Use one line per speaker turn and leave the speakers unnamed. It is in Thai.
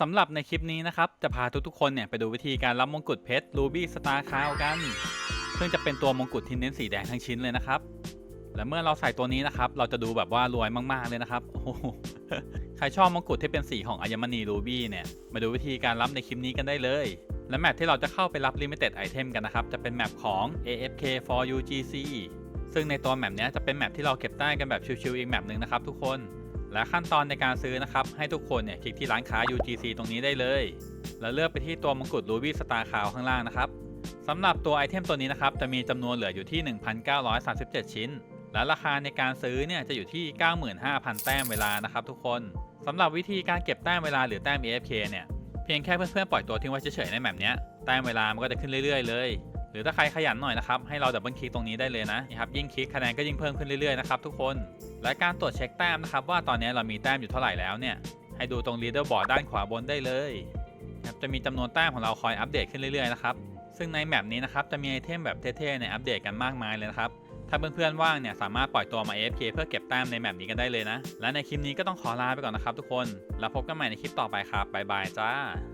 สำหรับในคลิปนี้นะครับจะพาทุกๆคนเนี่ยไปดูวิธีการรับมงกุฎเพชร Ruby Star Crown กัน ซึ่งจะเป็นตัวมงกุฎที่เน้นสีแดงทั้งชิ้นเลยนะครับ และเมื่อเราใส่ตัวนี้นะครับ เราจะดูแบบว่ารวยมากๆเลยนะครับโอ้ใครชอบมงกุฎที่เป็นสีของอัญมณี Ruby เนี่ยมาดูวิธีการรับในคลิปนี้กันได้เลย และแมปที่เราจะเข้าไปรับ Limited Item กันนะครับจะเป็นแมปของ AFK for UGC ซึ่งในตัวแมปเนี้ยจะเป็นแมปที่เราเก็บได้กันแบบชิวๆอีกแมปหนึ่งนะครับทุกคน และขั้นตอนในการซื้อนะครับ ให้ทุกคนเนี่ยคลิกที่ร้านค้า UGC ตรงนี้ได้เลย แล้วเลือกไปที่ตัวมงกุฎ Ruby Star Crown ข้างล่างนะครับสำหรับตัวไอเทมตัวนี้นะครับ จะมีจำนวนเหลืออยู่ที่ 1,937 ชิ้น และราคาในการซื้อเนี่ยจะอยู่ที่ 95,000 แต้มเวลานะครับทุกคนสำหรับวิธีการเก็บแต้มเวลาหรือแต้ม AFK เนี่ยเพียงแค่เพื่อนๆปล่อยตัวทิ้งไว้เฉยๆในแบบเนี้ยแต้มเวลามันก็จะขึ้นเรื่อยๆเลย หรือถ้าใครขยันหน่อยนะครับให้เราดับเบิลคลิกตรงนี้ได้เลยนะนี่ครับยิ่งคลิกคะแนนก็ยิ่งเพิ่มขึ้นเรื่อยๆนะครับทุกคนและการตรวจเช็คแต้มนะครับว่าตอนนี้เรามีแต้มอยู่เท่าไหร่แล้วเนี่ยให้ดูตรง leader board ด้านขวาบนได้เลยครับจะมีจำนวนแต้มของเราคอยอัปเดตขึ้นเรื่อยๆนะครับซึ่งในแมปนี้นะครับจะมีไอเทมแบบเท่ๆในอัปเดตกันมากมายเลยนะครับถ้าเพื่อนๆว่างเนี่ยสามารถปล่อยตัวมา AFK เพื่อเก็บแต้มในแมปนี้กันได้เลยนะ และในคลิปนี้ก็ต้องขอลาไปก่อนนะครับทุกคน แล้วพบกันใหม่ในคลิปต่อไปครับบ๊ายบายจ้า